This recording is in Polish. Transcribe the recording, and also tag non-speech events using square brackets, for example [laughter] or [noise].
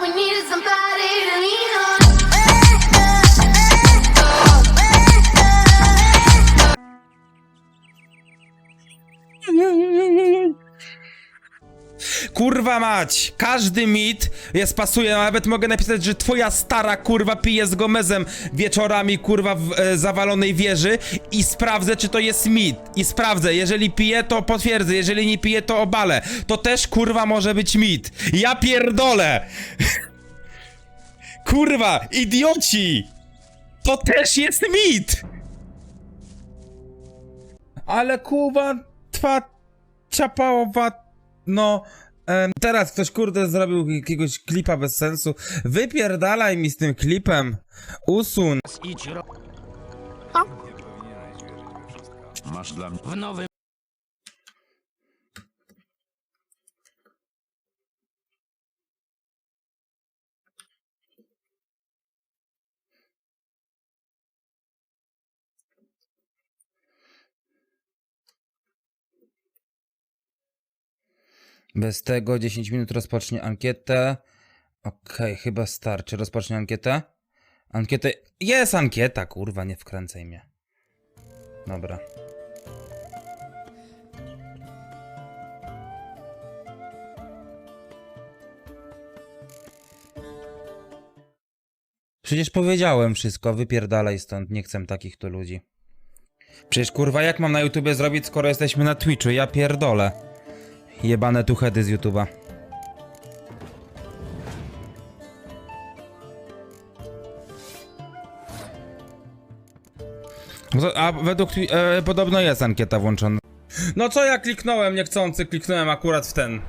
we need is somebody. Kurwa mać! Każdy mit jest pasuje, nawet mogę napisać, że twoja stara kurwa pije z Gomezem wieczorami kurwa w e, zawalonej wieży i sprawdzę, czy to jest mit. I sprawdzę, jeżeli pije, to potwierdzę, jeżeli nie pije, to obalę. To też kurwa może być mit. Ja pierdolę! [laughs] kurwa, idioci! To też jest mit! Ale kurwa, twa ciapałowa no, teraz ktoś kurde zrobił jakiegoś klipa bez sensu. Wypierdalaj mi z tym klipem. Idź ro... Masz dla mnie. w nowym Bez tego 10 minut rozpocznie ankietę. Okej, chyba starczy. Rozpocznie ankietę. Ankietę. Jest ankieta, kurwa, nie wkręcaj mnie. Dobra. Przecież powiedziałem wszystko, wypierdalaj stąd, nie chcę takich tu ludzi. Przecież kurwa, jak mam na YouTubie zrobić, skoro jesteśmy na Twitchu? Ja pierdolę. Jebane tuchedy z YouTube'a. A według e, podobno jest ankieta włączona. No co ja kliknąłem niechcący, kliknąłem akurat w ten.